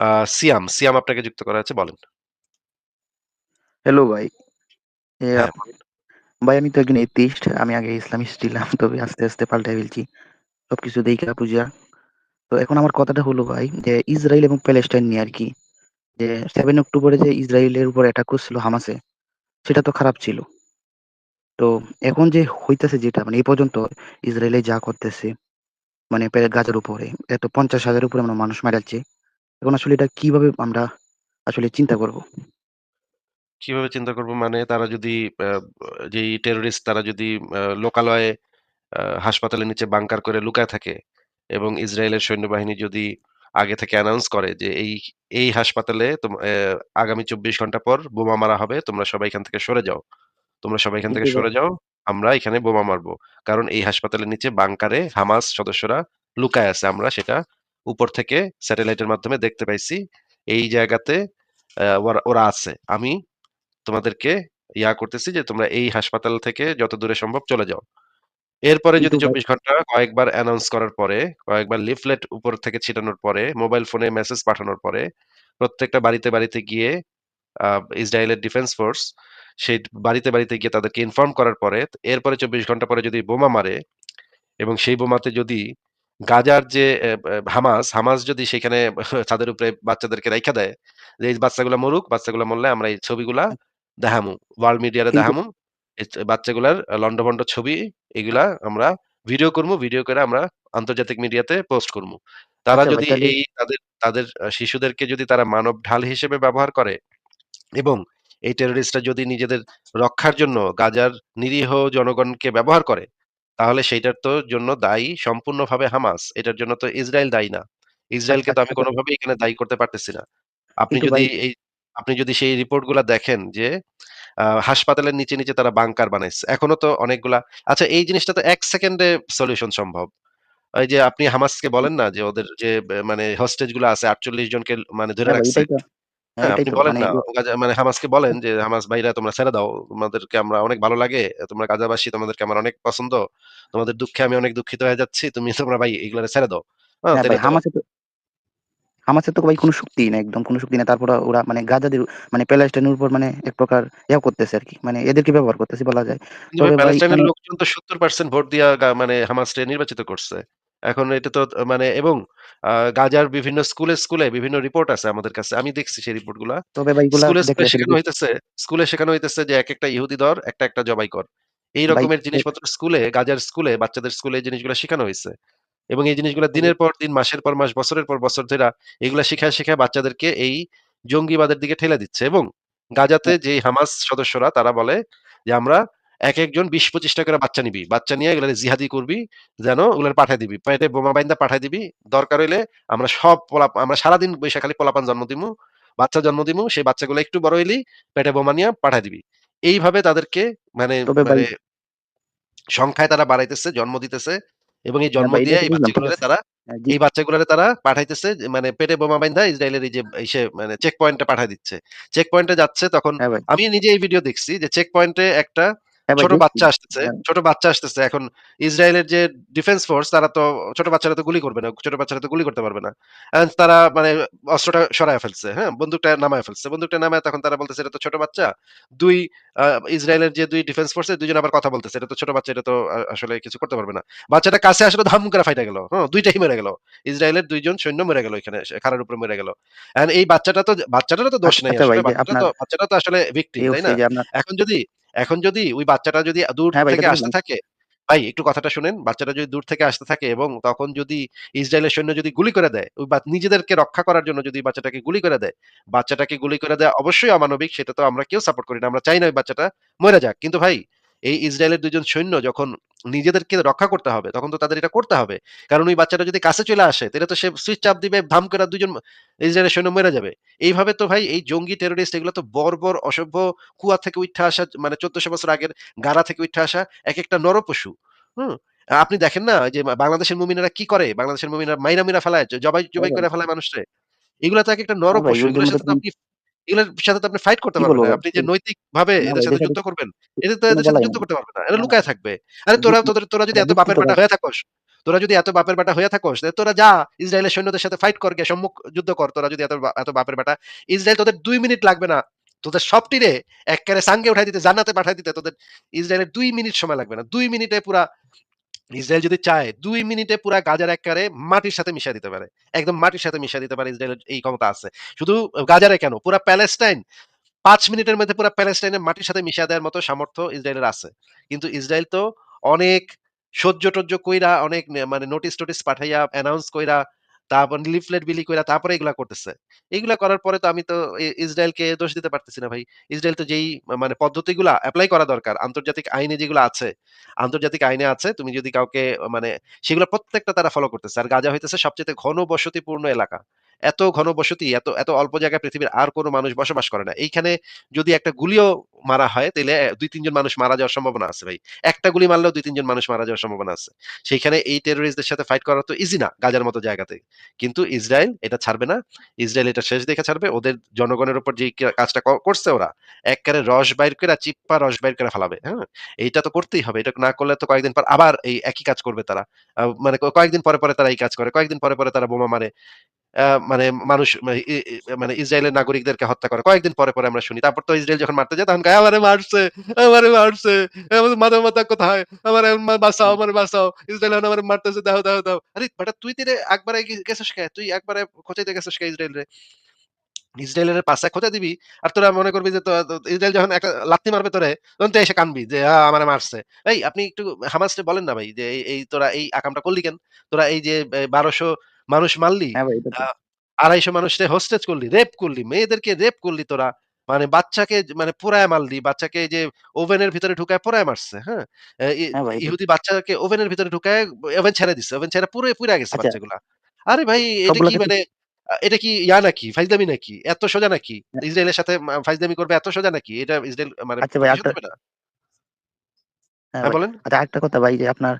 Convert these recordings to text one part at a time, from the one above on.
আ সিয়াম, সিয়াম আপনাকে যুক্ত করা আছে বলেন। হ্যালো ভাই। এ হ্যাঁ, আপ বলেন। ভাই আমি তো একজন এথিস্ট আমি আগে ইসলামিস্ট ছিলাম। তবে আস্তে, আস্তে পাল্টায় ফেলছি। সবকিছু দেইখা বুইঝা। তো এখন আমার কথাটা হলো ভাই যে ইসরাইল এবং প্যালেস্টাইন নিয়ে আরকি। যে 7 অক্টোবরে যে ইসরাইলের উপর অ্যাটাক করছিল হামাসে, সেটা তো খারাপ ছিল। তো এখন যে হইতেছে যেটা মানে এই পর্যন্ত ইসরায়েলে যা করতেছে, মানে গাজার উপরে এত ৫০,০০০ উপরে মানুষ মারা যাচ্ছে। এখন আসলে এটা কীভাবে আমরা আসলে চিন্তা করব? কীভাবে চিন্তা করব মানে তারা যদি আ যেই টেরোরিস্ট তারা যদি আ লোকালয়ে আ হাসপাতালের নিচে বাংকার করে লুকায় থাকে এবং ইসরায়েলের সৈন্যবাহিনী যদি আগে থেকে অ্যানাউন্স করে যে এই, এই হাসপাতালে তোম অ্যা আগামী ২৪ ঘণ্টা পর বোমা মারা হবে। তোমরা সবাই এখান থেকে সরে যাও। তোমরা সবাই এখান থেকে সরে যাও। আমরা এখানে বোমা মারবো। কারণ এই হাসপাতালের নিচে বাংকারে হামাস সদস্যরা লুকায় আছে। আমরা সেটা উপর থেকে স্যাটেলাইটের মাধ্যমে দেখতে পাইছি। এই জায়গাতে ওরা আছে। আমি তোমাদেরকে ইয়া করতেছি যে তোমরা এই হাসপাতাল থেকে যত দূরে সম্ভব চলে যাও। এরপরে যদি চব্বিশ ঘণ্টা কয়েকবার অ্যানাউন্স করার পরে, কয়েকবার লিফলেট উপর থেকে ছিটানোর পরে, মোবাইল ফোনে মেসেজ পাঠানোর পরে, প্রত্যেকটা বাড়িতে, বাড়িতে গিয়ে ইসরায়েলের ডিফেন্স ফোর্স সেই বাড়িতে, বাড়িতে গিয়ে তাদেরকে ইনফর্ম করার পরে, এরপরে ২৪ ঘণ্টা পরে যদি বোমা মারে এবং সেই বোমাতে যদি গাজার যে হামাস, হামাস যদি সেখানে ছাদের উপরে বাচ্চাদেরকে রাইখা দেয়, যে এই বাচ্চাগুলা মরুক, বাচ্চাগুলা মরলে আমরা এই ছবিগুলা দেখামু। ওয়ার্ল্ড মিডিয়ারে দেখামু। বাচ্চাগুলার আ লন্ডভন্ড ছবি এগুলা আমরা ভিডিও করব ভিডিও করে আমরা আন্তর্জাতিক মিডিয়াতে পোস্ট করমু। তারা আচ্ছা যদি এই তাদের তাদের শিশুদেরকে যদি তারা মানব ঢাল হিসেবে ব্যবহার করে এবং এই টেরোরিস্টরা যদি নিজেদের রক্ষার জন্য গাজার নিরীহ জনগণকে ব্যবহার করে, তাহলে সেইটার তো জন্য দায়ী সম্পূর্ণভাবে হামাস। এটার জন্য তো ইসরায়েল দায়ী না। আচ্ছা, ইসরায়েলকে তো আচ্ছা আমি তো কোনভাবেই এখানে দায়ী করতে পারতেছি না। আপনি যদি এই আপনি যদি সেই রিপোর্টগুলা দেখেন যে হাসপাতালের নিচে, নিচে তারা বাঙ্কার বানাইছে। এখনও তো অনেকগুলা আচ্ছা এই জিনিসটা তো এক সেকেন্ডে সলিউশন সম্ভব। এই যে আপনি হামাসকে বলেন না যে ওদের যে মানে হোস্টেজগুলা আছে ৪৮ জনকে মানে ধরে হ্যাঁ রাখছে। হ্যাঁ, হ্যাঁ, আপনি বলেন মানে না মানে হামাসকে বলেন যে, "হামাস ভাইরা তোমরা ছেড়ে দাও। তোমাদেরকে আমরা অনেক ভালো লাগে। তোমরা গাজাবাসী তোমাদেরকে আমার অনেক পছন্দ। তোমাদের দুঃখে আমি অনেক দুঃখিত হয়ে যাচ্ছি। তুমি তোমরা ভাই এগুলারে ছেড়ে দাও।" হ্যাঁ, হামাসে তো হামাসের তো ভাই কোন শক্তিই নাই। একদম কোন শক্তি নাই। তারপরে ওরা মানে গাজাদের মানে প্যালেস্টাইনের উপর মানে এক প্রকার ইয়া করতেছে আরকি। মানে এদেরকে ব্যবহার করতেছে বলা যায়। তবে প্যালেস্টাইনের মানে লোকজন তো ৭০% ভোট দিয়া মানে হামাসরে নির্বাচিত করছে। এখন এটা তো মানে এবং গাজার বিভিন্ন স্কুলে, স্কুলে বিভিন্ন রিপোর্ট আছে আমাদের কাছে। আমি দেখছি সেই রিপোর্টগুলা। তবে ভাই স্কুলে, শেখানো হইতেছে স্কুলে শেখানো হইতেছে যে একেকটা ইহুদি ধর, একটা, একটা জবাই কর। এই রকমের জিনিসপত্র স্কুলে, গাজার স্কুলে, বাচ্চাদের স্কুলে এই জিনিসগুলা শিখানো হয়েছে এবং এই জিনিসগুলা দিনের পর দিন, মাসের পর মাস, বছরের পর বছর ধইরা এগুলা শিখায়, শিখায় বাচ্চাদেরকে এই জঙ্গিবাদের দিকে ঠেলে দিচ্ছে এবং গাজাতে যেই হামাস সদস্যরা তারা বলে যে, "আমরা একেকজন ২০-২৫ টা করে বাচ্চা নিবি। বাচ্চা নিয়ে এগুলারে জিহাদি করবি, যেন ওগুলারে পাঠায় দিবি। পেটে বোমা বাইন্দা পাঠায় দিবি। দরকার হইলে আমরা সব পোলা আমরা সারাদিন বইসা খালি পোলাপান জন্ম দিমু, বাচ্চা জন্ম দিমু। সেই বাচ্চাগুলো একটু বড় হইলেই পেটে বোমা নিয়া পাঠায় দিবি।" এইভাবে তাদেরকে মানে, মানে সংখ্যায় তারা বাড়াইতেছে, জন্ম দিতেছে এবং এই জন্ম দিয়ে এই। ঠিক তারা হ্যাঁ, এই বাচ্চাগুলারে তারা পাঠাইতেছে মানে পেটে বোমা বাইন্ধা ইসরায়েলের এই যে ইসে মানে চেক পয়েন্টে পাঠায় দিচ্ছে। চেক পয়েন্টে যাচ্ছে তখন হ্যাঁ আমি নিজে এই ভিডিও দেখছি যে চেক পয়েন্টে একটা ছোট বাচ্চা আসতেছে, হ্যাঁ, ছোট বাচ্চা আসতেছে। এখন ইসরায়েলের যে ডিফেন্স ফোর্স তারা তো ছোট বাচ্চারা তো গুলি করবে না। ছোট বাচ্চারা তো গুলি করতে পারবে না। তারা মানে অস্ত্রটা সরাইয়া ফেলছে, হ্যাঁ? বন্দুকটা নামায় ফেলছে। বন্দুকটা নামায়া তখন তারা বলতেছে, "এটা তো ছোট বাচ্চা।" দুই ইসরায়েলের যে ২ ডিফেন্স ফোর্সের ২ জন আবার কথা বলতেছে, "এটা তো ছোট বাচ্চা, এটা তো আসলে কিছু করতে পারবে না।" বাচ্চাটা কাছে আসলে ধাম করে ফাইটা গেল। হ্যাঁ? ২ টাই মরে গেল। ইসরায়েলের ২ জন সৈন্য মরে গেল এখানে খারার উপরে মরে গেল। এই বাচ্চাটা তো বাচ্চাটারও তো দোষ আচ্ছা, নাই আচ্ছা বাচ্চাটা তো বাচ্চাটা তো আসলে ভিকটিম, তাই না? এখন যদি এখন যদি ওই বাচ্চাটা যদি দূর হ্যাঁ থেকে আসতে থাকে ভাই একটু কথাটা শুনেন। বাচ্চাটা যদি দূর থেকে আসতে থাকে এবং তখন যদি ইসরায়েলের সৈন্য যদি গুলি করে দেয়, ওই বা নিজেদেরকে রক্ষা করার জন্য যদি বাচ্চাটাকে গুলি করে দেয়, বাচ্চাটাকে গুলি করে দেয় অবশ্যই অমানবিক। সেটা তো আমরা কেউ সাপোর্ট করি না। আমরা চাই না ওই বাচ্চাটা মরে যাক। কিন্তু ভাই এই ইসরায়েলের দুজন সৈন্য যখন নিজেদেরকে রক্ষা করতে হবে, তখন তো তাদের এটা করতে হবে। কারণ ওই বাচ্চাটা যদি কাছে চলে আসে, তাইলে তো সে সুইচ চাপ দিবে, ধাম করে ২ জন ইসরায়েলের সৈন্য মইরা যাবে। এইভাবে তো ভাই এই জঙ্গি টেরোরিস্ট এগুলো তো বর্বর, অসভ্য, কুয়া থেকে উইঠা আসা মানে চোদ্দশো বছর আগের গাড়া থেকে উঠে আসা একেকটা নরপশু। হুম? আপনি দেখেন না যে বাংলাদেশের মুমিনেরা কি করে? বাংলাদেশের মুমিনরা মাইরা, মাইরা ফেলায়, জবাই, হ্যাঁ জবাই করে ফেলায় মানুষরে। এগুলা তো এক একটা ভাই নরপশু। এগুলোর সাথে আপনি এগুলোর সাথে তো আপনি ফাইট করতে পারবেন না। আপনি যে নৈতিকভাবে না এদের সাথে যুদ্ধ করবেন, এটা তো এদের সাথে যুদ্ধ করতে পারবেন না। এরা লুকায় থাকবে। আরে তোরা তোদের তোরা যদি এত বাপের বেটা হয়ে থাকোস তোরা যদি এত বাপের বেটা থাকোস, তোরা যা ইসরায়েলের সৈন্যদের সাথে ফাইট কর গিয়ে সম্মুখ যুদ্ধ কর। তোরা যদি এত এত বাপের বেটা। ইসরায়েল তোদের দুই মিনিট লাগবে না। তোদের সবটিরে এক্কারে সাঙ্গে উঠাই দিতে, জান্নাতে পাঠাই দিতে তোদের ইসরায়েলের দুই মিনিট সময় লাগবে না। দুই মিনিটে পুরা ইসরায়েল যদি চায় দুই মিনিটে পুরো গাজার একারে মাটির সাথে মিশা দিতে পারে। একদম মাটির সাথে মিশা দিতে পারে ইসরায়েলের এই ক্ষমতা আছে। শুধু গাজারে কেন, পুরো প্যালেস্টাইন পাঁচ মিনিটের মধ্যে পুরো প্যালেস্টাইনের মাটির সাথে মিশা দেওয়ার মতো সামর্থ্য ইসরায়েলের আছে। কিন্তু ইসরায়েল তো অনেক সহ্য-টহ্য কইরা, অনেক মানে নোটিস-টোটিস পাঠাইয়া, অ্যানাউন্স কইরা, তারপর লিফলেট বিলি করে তারপরে এগুলা করতেছে। এগুলা করার পরে তো আমি তো ইসরায়েলকে দোষ দিতে পারতেছি না ভাই। ইসরায়েল তো যেই মানে মানে পদ্ধতিগুলা অ্যাপ্লাই করা দরকার। আন্তর্জাতিক আইনে যেগুলো আছে, আন্তর্জাতিক আইনে আছে তুমি যদি কাউকে মানে সেগুলো প্রত্যেকটা তারা ফলো করতেছে। আর গাজা হইতেছে সবচেয়ে ঘন বসতিপূর্ণ এলাকা। এত ঘনবসতি, এত এত অল্প জায়গায় পৃথিবীর আর কোনো মানুষ বসবাস করে না। এইখানে যদি একটা গুলিও মারা হয় তাহলে দুই তিনজন মানুষ মারা যাওয়ার সম্ভাবনা আছে ভাই। একটা গুলি মারলেও দুই তিনজন মানুষ মারা যাওয়ার সম্ভাবনা আছে। সেইখানে এই টেররিস্টদের সাথে ফাইট করা তো ইজি না, গাজার মতো জায়গাতে। কিন্তু ইসরায়েল এটা ছাড়বে না। ইসরায়েল এটা শেষ দেখে ছাড়বে। ওদের জনগণের উপর কা কাজটা করছে ওরা, এককারে রস বাইর করে চিপ্পা রস বাইর করে ফালাবে। হ্যাঁ? এইটা তো করতেই হবে। এটা না করলে তো কয়েকদিন পর আবার এই একই কাজ করবে তারা। মানে কয়েকদিন পরে, পরে তারা এই কাজ করে। কয়েকদিন পরে, পরে তারা বোমা মারে। মানে মানুষ মা ই ই মানে ইসরায়েলের নাগরিকদেরকে হত্যা করে। কয়েকদিন পরে, পরে আমরা শুনি। তারপর তো ইসরায়েল যখন মারতে যায় তখন কয়, "আমারে মারছে, আমারে মারছে। আমার মানবতা কোথায়? আমারে বাঁচাও, আমারে বাঁচাও। ইসরায়েল আমারে মারতেছে। দাও, দাও, দাও।" আরে বেটা তুই তীরে একবারে গেছিস কে? তুই একবারে খোঁচাইতে গেছিস কে ইসরায়েলরে? ইসরায়েলের পাছায় খোঁচা দিবি। আর তোরা মনে করবি যে তো তো ইসরায়েল যখন একটা লাত্তি মারবে তোরে, তখন তুই এসে কানবি যে, "আ আমারে মারছে।" এই আপনি একটু হামাসরে বলেন না ভাই যে, "এই তোরা এই আকামটা করলি কেন? তোরা এই যে ১২০০ মানুষ মারলি, আড়াইশো ভাই এটা আ তো ২৫০ মানুষরে হোস্টেজ করলি, রেপ করলি, মেয়েদেরকে রেপ করলি তোরা। মানে বাচ্চাকে মানে পোড়ায় মারলি। বাচ্চাকে যে ওভেনের ভিতরে ঢুকায় পোড়ায় মারছে। হ্যাঁ? হ্যাঁ ইহুদি বাচ্চাকে ওভেনের ভিতরে ঢুকায় ওভেন ছেড়ে দিছে। ওভেন ছেড়ে পুড়ে পুইরা গেছে আচ্ছা বাচ্চাগুলা। আরে ভাই এটা কি মানে এটা কি ইয়া নাকি? ফাইজদামি নাকি? এত সোজা নাকি? হ্যাঁ, ইসরায়েলের সাথে ফাইজদামি করবে এত সোজা নাকি? এটা ইসরায়েল মানে আচ্ছা ভাই? হ্যাঁ হ্যাঁ বলেন? আচ্ছা আরেকটা কথা ভাই যে আপনার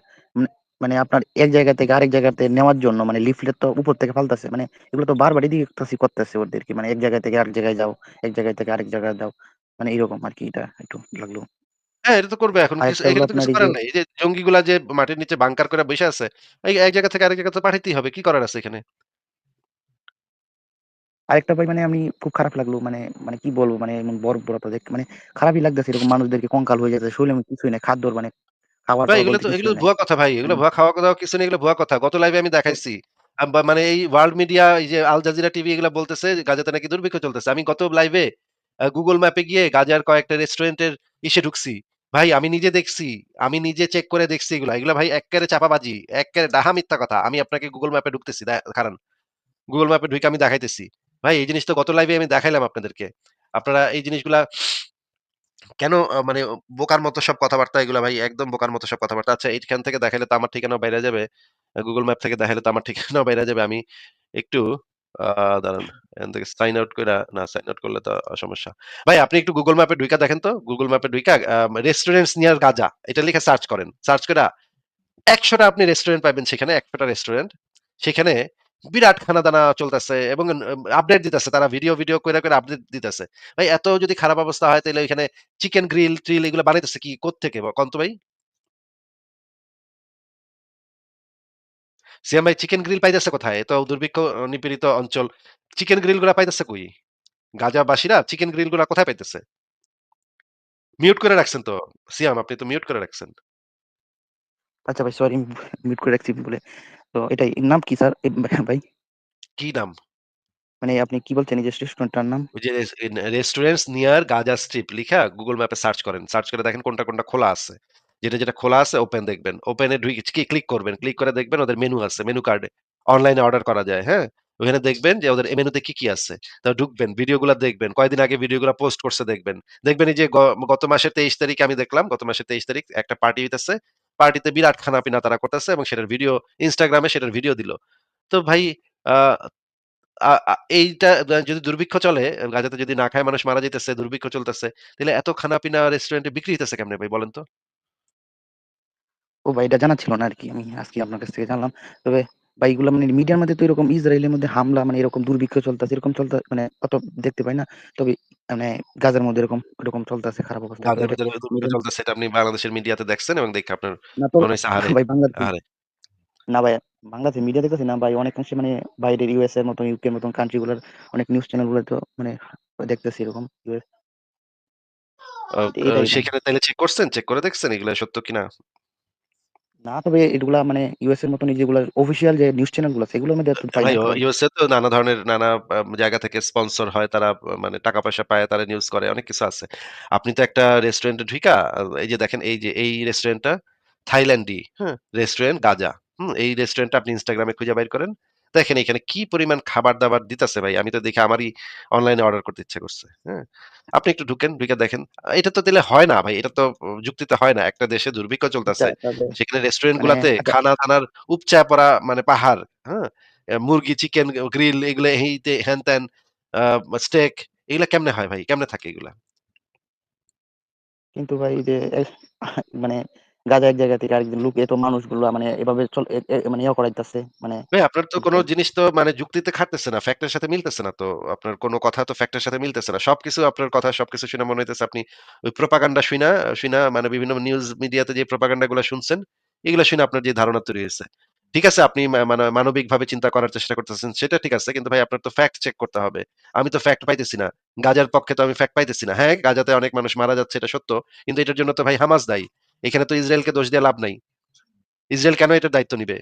মানে আপনার এক জায়গা থেকে আরেক জায়গাতে নেওয়ার জন্য মানে লিফলেট তো উপর থেকে ফালতাছে। মানে এগুলো তো বারবার এদিকে দেখতাছি করতেছে ওদেরকে। মানে এক জায়গা থেকে আরেক জায়গায় যাও, এক জায়গা থেকে আরেক জায়গায় যাও। মানে এরকম আরকি এটা একটু লাগল। হ্যাঁ, এটা তো করবে এখন এখানে তো কিছু করার নাই। এই যে জঙ্গিগুলা যে মাটির নিচে বাংকার করে বসে আছে, এক জায়গা থেকে আরেক জায়গা তো পাঠাইতেই হবে। কি করার আছে এখানে? আরেকটা ভাই মানে আমি খুব খারাপ লাগল মানে মানে কি বলব মানে এমন বড় দেখে মানে খারাপই লাগতেছে এরকম মানুষদেরকে কঙ্কাল হয়ে যাচ্ছে। শরীরে কিছুই নাই। খাদ্যর মানে খাবার ভাই এগুলো তো এগুলো ভুয়া কথা ভাই। এগুলো ভুয়া খাওয়া-দাওয়া কিছু নেই, এগুলো ভুয়া কথা। গত লাইভে আমি দেখাইছি। মানে এই ওয়ার্ল্ড মিডিয়া এই যে আল জাজিরা টিভি এগুলা বলতেছে গাজাতে নাকি দুর্ভিক্ষ চলতেছে। আমি গত লাইভে গুগল ম্যাপে গিয়ে গাজার কয়েকটা রেস্টুরেন্টের ইসে ঢুকছি। ভাই আমি নিজে দেখছি। আমি নিজে চেক করে দেখছি এগুলা। এগুলা ভাই এক্কারে চাপাবাজি, এক্কারে ডাহা মিথ্যা কথা। আমি আপনাকে গুগল ম্যাপে ঢুকতেছি। কারণ গুগল ম্যাপে ঢুকে আমি দেখাইতেছি। ভাই এই জিনিস তো গত লাইভে আমি দেখাইলাম আপনাদেরকে। আপনারা এই জিনিসগুলা কেন মানে বোকার মতো সব কথাবার্তা, এগুলা ভাই একদম বোকার মতো সব কথাবার্তা। আচ্ছা এইখান থেকে দেখাইলে তো আমার ঠিকানাও বাইরা যাবে। Google ম্যাপ থেকে দেখাইলে তো আমার ঠিকানাও বাইরা যাবে। আমি একটু দাঁড়ান। এখান থেকে সাইন আউট কইরা, না সাইন আউট করলে তো সমস্যা। ভাই, আপনি একটু Google ম্যাপে ঢুইকা দেখেন তো। Google ম্যাপে ঢুইকা, আ রেস্টুরেন্টস নিয়ার গাজা এটা লিখে সার্চ করেন। সার্চ কইরা ১০০ টা আপনি রেস্টুরেন্ট পাইবেন সেখানে ১০০ টা রেস্টুরেন্ট। সেখানে বিরাট খানাদানা চলতেছে এবং আপডেট দিতেছে। তারা ভিডিও, ভিডিও কইরা, কইরা আপডেট দিতেছে। ভাই এত যদি খারাপ অবস্থা হয় তাইলে ওইখানে চিকেন গ্রিল ট্রিল এগুলো বানাইতেছে কি কোত্থেকে কন তো ভাই? সিয়াম ভাই চিকেন গ্রিল পাইতেছে কোথায়? এত দুর্ভিক্ষ নিপীড়িত অঞ্চল। চিকেন গ্রিলগুলা পাইতেছে কই? গাজাবাসীরা চিকেন গ্রিলগুলা কোথায় পাইতেছে? মিউট করে রাখছেন তো। সিয়াম আপনি তো মিউট করে রাখছেন। আচ্ছা ভাই সরি মিউট করে রাখছি বলে। তো এটাই এর নাম কি স্যার? ভাই? কি নাম? মানে আপনি কি বলছেন এই যে রেস্টুরেন্টটার নাম? ওই যে রেস্টুরেন্টস নিয়ার গাজা স্ট্রিপ লিখা গুগল ম্যাপে সার্চ করেন। সার্চ করে দেখেন কোনটা, কোনটা খোলা আছে। যেটা, যেটা খোলা আছে ওপেন দেখবেন। ওপেন এ ঢুইকে কি ক্লিক করবেন। ক্লিক করে দেখবেন ওদের মেনু আছে। মেনু কার্ডে অনলাইনে অর্ডার করা যায়, হ্যাঁ? ওখানে দেখবেন যে ওদের মেনুতে কি, কি আছে। তো ঢুকবেন, ভিডিওগুলা দেখবেন। কয়দিন আগে ভিডিওগুলা পোস্ট করছে দেখবেন। দেখবেন এই যে গত মাসের ২৩ তারিখে আমি দেখলাম, গত মাসের ২৩ তারিখ একটা পার্টি হইতেছে। পার্টিতে বিরাট খানাপিনা তারা করতেছে এবং সেটার ভিডিও এ সেটার ভিডিও দিল। তো ভাই এইটা যদি দুর্ভিক্ষ চলে, গাজাতে যদি না খায় মানুষ মারা যাইতেছে, দুর্ভিক্ষ চলতেছে, তাইলে এত খানাপিনা রেস্টুরেন্টে বিক্রি হইতেছে কেমনে ভাই বলেন তো? ও ভাই এটা জানা ছিল না আর কি আমি আজকে আপনার কাছ থেকে জানলাম। তবে বা এগুলা মানে মিডিয়ার মধ্যে তো এরকম ইসরায়েলের মধ্যে হামলা মানে এরকম দুর্ভিক্ষ চলতেছে এরকম চলতে মানে অত দেখতে পাই না। তবে মানে গাজার মধ্যে এরকম এরকম চলতেছে খারাপ অবস্থা। গাজার ভিতরে চলতেছে এটা আপনি বাংলাদেশের মিডিয়াতে দেখছেন এবং দেখে আপনার মনে আহারে, ভাই বাংলাদেশে না ভাই বাংলাদেশের মিডিয়া দেখতেছি না ভাই অনেকাংশে মানে বাইরের ইউএস এর মতন ইউকে এর মতন কান্ট্রি গুলার অনেক নিউজ চ্যানেলগুলো তো মানে দেখতেছি এরকম। সেখানে তাইলে চেক করছেন? চেক করে দেখছেন এগুলা সত্য কিনা? না তবে এগুলা মানে ইউএস এর মতন যেগুলো অফিসিয়াল যে নিউজ চ্যানেলগুলো সেগুলোর মধ্যে ও তো তো নানা ধরনের নানা জায়গা থেকে স্পন্সর হয়। তারা মানে টাকা-পয়সা পায়, তারা নিউজ করে, অনেক কিছু আছে। আপনি তো একটা রেস্টুরেন্টে ঢুকা এই যে দেখেন এই যে এই রেস্টুরেন্টটা থাইল্যান্ডি, হ্যাঁ? Restaurant Gaza. হুম? এই রেস্টুরেন্টটা আপনি ইনস্টাগ্রামে খুঁজে বাইর করেন। দেখেন এখানে কি পরিমাণ খাবার-দাবার দিতেছে ভাই। আমি তো দেখে আমারই অনলাইনে অর্ডার করতে ইচ্ছা করছে। হ্যাঁ? আপনি একটু ঢুকেন, ঢুইকা দেখেন। এটা তো দিলে হয় না ভাই। এটা তো যুক্তিতে হয় না। একটা দেশে দুর্ভিক্ষ চলতেছে। সেখানে রেস্টুরেন্ট মানে গুলাতে আচ্ছা খানা-দানার উপচা পড়া মানে পাহাড়। হ্যাঁ? মুরগি, চিকেন, গ্রিল এগুলো হেই-তে হেন-তেন স্টেক এগুলা কেমনে হয় ভাই? কেমনে থাকে এগুলা? কিন্তু ভাই যে মানে গাজা এক জায়গা থেকে আরেকজন লোক এত মানুষগুলা মানে এভাবে মানে ইয়া করাইতেছে মানে ভাই আপনার তো কোন? জিনিস তো মানে যুক্তিতে খাটতেছে না। ফ্যাক্ট এর সাথে মিলতেছে না তো। আপনার কোন কথা তো ফ্যাক্ট এর সাথে মিলতেছে না। সবকিছু আপনার কথা সবকিছু শুনে মনে হইতেছে আপনি ওই প্রোপাগান্ডা শুইনা, শুইনা মানে বিভিন্ন নিউজ মিডিয়াতে যে প্রোপাগান্ডা গুলা শুনছেন, এগুলা শুনে আপনার যে ধারণা তৈরি হইছে। ঠিক আছে আপনি মানে মানবিকভাবে চিন্তা করার চেষ্টা করতেছেন, সেটা ঠিক আছে। কিন্তু ভাই আপনার তো ফ্যাক্ট চেক করতে হবে। আমি তো ফ্যাক্ট পাইতেছি না। গাজার পক্ষে তো আমি ফ্যাক্ট পাইতেছি না। হ্যাঁ, গাজাতে অনেক মানুষ মারা যাচ্ছে এটা সত্য। কিন্তু এটার জন্য তো ভাই হামাস দায়ী। এখানে তো ইসরায়েলকে দোষ দিয়ে লাভ নাই। ইসরায়েল কেন এটার দায়িত্ব নিবে?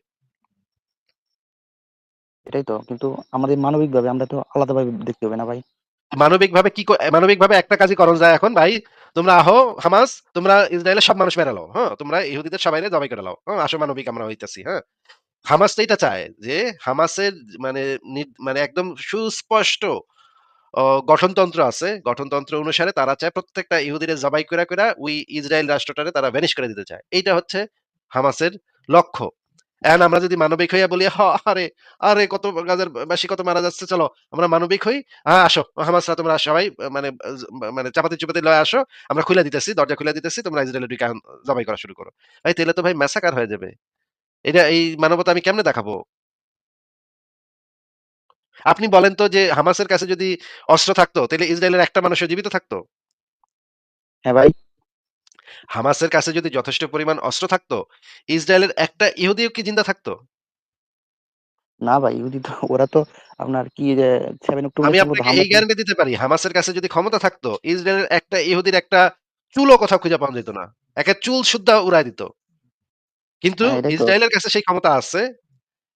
এটাই তো। কিন্তু আমাদের মানবিকভাবে আমরা তো আলাদাভাবে দেখতে হবে না ভাই? মানবিকভাবে কি ক মানবিকভাবে একটা কাজই করণ যায় এখন ভাই। তোমরা আহো হামাস, তোমরা ইসরায়েলের সব মানুষ মেরে লাও। হ্যাঁ? তোমরা ইহুদিদের সবাইরে জবাই করে লাও। হ্যাঁ? আসো মানবিক আমরা হইতাছি। হ্যাঁ? হামাস তো এইটা চায় যে হামাসের মানে মানে একদম সুস্পষ্ট গঠনতন্ত্র আছে। গঠনতন্ত্র অনুসারে তারা চায় প্রত্যেকটা ইহুদিরে জবাই কইরা, কইরা ওই ইসরায়েল রাষ্ট্রটারে তারা ভ্যানিশ করে দিতে চায়। এইটা হচ্ছে হামাসের লক্ষ্য। এখন আমরা যদি মানবিক হইয়া বলি, "হ আরে, আরে কত গাজার বাসী কত মারা যাচ্ছে চলো আমরা মানবিক হই। আ আসো হামাসরা তোমরা সবাই মানে মানে চাপাতি-চুপাতি লয়ে আসো। আমরা খুইলা দিতেছি, দরজা খুইলা দিতেছি। তোমরা ইসরায়েলে ঢুইকা এখন জবাই করা শুরু করো।" ভাই তাইলে তো ভাই ম্যাসাকার হয়ে যাবে। এটা এই মানবতা আমি কেমনে দেখাবো? আপনি বলেন তো যে হামাসের কাছে যদি অস্ত্র থাকতো, তাইলে ইসরায়েলের একটা মানুষও জীবিত থাকতো? হ্যাঁ ভাই। হামাসের কাছে যদি যথেষ্ট পরিমাণ অস্ত্র থাকতো, ইসরায়েলের একটা ইহুদিও কি জিন্দা থাকতো? না ভাই ইহুদি তো ওরা তো আপনার কি 7 অক্টোবর আমি আপনাকে এই চাল গ্যারান্টি দিতে পারি, হামাসের কাছে যদি ক্ষমতা থাকতো, ইসরায়েলের একটা ইহুদির একটা চুলও কথা খুঁজে পাওয়া যেত না। একের চুল সুদ্ধা উড়ায় দিত। কিন্তু হ্যাঁ, ইসরায়েলের কাছে সেই ক্ষমতা আছে।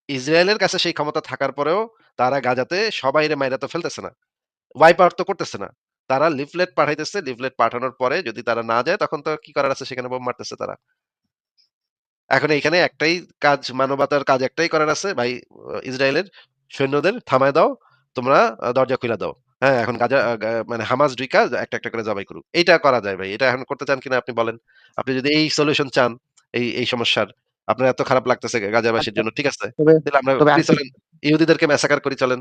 ইসরায়েলের কাছে সেই ক্ষমতা থাকার পরেও তারা গাজাতে সবাইরে মাইরা তো ফেলতেছে না। ওয়াইপ আউট তো করতেছে না। তারা লিফলেট পাঠাইতেছে। লিফলেট পাঠানোর পরে যদি তারা না যায় তখন তো কি করার আছে সেখানে বোম মারতেছে তারা। এখন এইখানে একটাই কাজ মানবতার কাজ একটাই করার আছে ভাই ইসরায়েলের সৈন্যদের থামায় দাও। তোমরা দরজা খুইলা দাও। হ্যাঁ, এখন গাজা মানে হামাস ঢুইকা একটা, একটা করে জবাই করুক। এইটা করা যায় ভাই। এটা এখন করতে চান কিনা আপনি বলেন? আপনি যদি এই সলিউশন চান এই, এই সমস্যার, আপনার এত খারাপ লাগতেছে গাজাবাসীর আচ্ছা জন্য। ঠিক আছে? তবে, তাইলে আমরা চলেন। ইহুদিদেরকে ম্যাসাকার করি চলেন।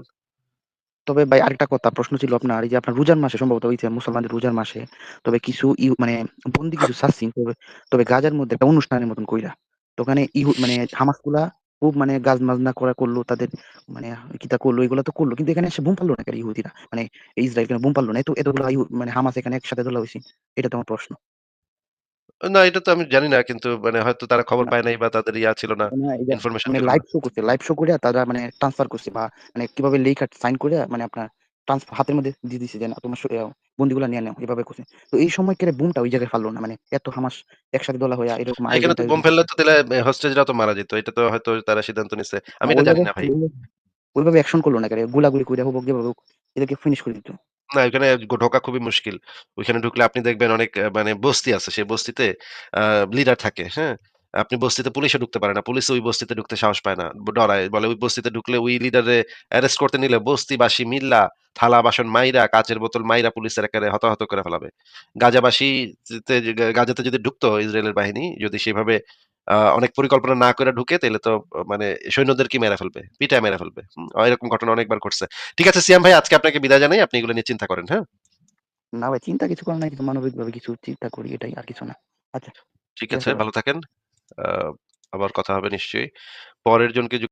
তবে ভাই আরেকটা কথা প্রশ্ন ছিল আপনার এই যে আপনার রোজার মাসে সম্ভবত ওই যে মুসলমানদের রোজার মাসে তবে কিছু মানে বন্দী কিছু ছাড়ছেন তবে, তবে গাজার মধ্যে একটা অনুষ্ঠানের মতন কইরা। তো ওখানে ইহু মানে হামাসগুলা খুব মানে গাজ-মাজ না করা করল তাদের মানে কিতা করল এগুলা তো করল। কিন্তু এখানে এসে বুম পারল না কেন ইহুদিরা? মানে ইসরাইল কেন বোম পারল না? এত এতগুলা মানে হামাস এখানে একসাথে ধরা হয়েছে এটা তো আমার প্রশ্ন। না এটা তো আমি জানি না কিন্তু মানে হয়তো তারা খবর। পায় নাই বা তাদের ইয়া ছিল না। ইনফরমেশন মানে লাইভ শো করছে। লাইভ শো কইরা তারা মানে ট্রান্সফার করছে বা মানে কীভাবে লেখা সাইন কইরা মানে আপনার ট্রান্সফার হাতের মধ্যে দিয়ে দিছে যে না তোমার বন্দীগুলা নিয়া নেও এভাবে করছে। তো এই সময় কেরে বুমটা ওই জায়গায় ফাললো না। মানে এত হামাস একসাথে দলা হইয়া এরকম এখানে তো বোম ফেললে তো তাইলে এ হোস্টেজরাও তো মারা যেত। এটা তো হয়তো তারা সিদ্ধান্ত নিছে। আমি এটা জানি না ভাই। ওইভাবে অ্যাকশন করল না কেরে? গোলাগুলি করে হোক, যেভাবে হোক এদেরকে ফিনিশ করে দিত। না ওইখানে ঢোকা খুবই মুশকিল। ওইখানে ঢুকলে আপনি দেখবেন অনেক মানে বস্তি আছে। সেই বস্তিতে লিডার থাকে, হ্যাঁ? আপনি বস্তিতে পুলিশে ঢুকতে পারে না। পুলিশ ওই বস্তিতে ঢুকতে সাহস পায় না। ডরায়। বলে ওই বস্তিতে ঢুকলে ওই লিডারে অ্যারেস্ট করতে নিলে বস্তিবাসী মিল্লা থালা-বাসন মাইরা, কাঁচের বোতল মাইরা পুলিশের একেবারে হতাহত করে ফেলাবে। গাজাবাসী গাজাতে যদি ঢুকতো ইসরায়েলের বাহিনী যদি সেভাবে অনেক পরিকল্পনা না করে ঢুকে তাহলে তো মানে সৈন্যদেরকে মেরে ফেলবে। পিটায় মেরে ফেলবে। এরকম ঘটনা অনেকবার ঘটছে। ঠিক আছে সিয়াম ভাই আজকে আপনাকে বিদায় জানাই। আপনি এগুলো নিয়ে চিন্তা করেন, হ্যাঁ? না ভাই চিন্তা কিছু করার নাই। কিন্তু মানবিক ভাবে কিছু চিন্তা করি এটাই আর কিছু না। আচ্ছা ঠিক আছে ভালো থাকেন। আবার কথা হবে নিশ্চয়ই। পরের জনকে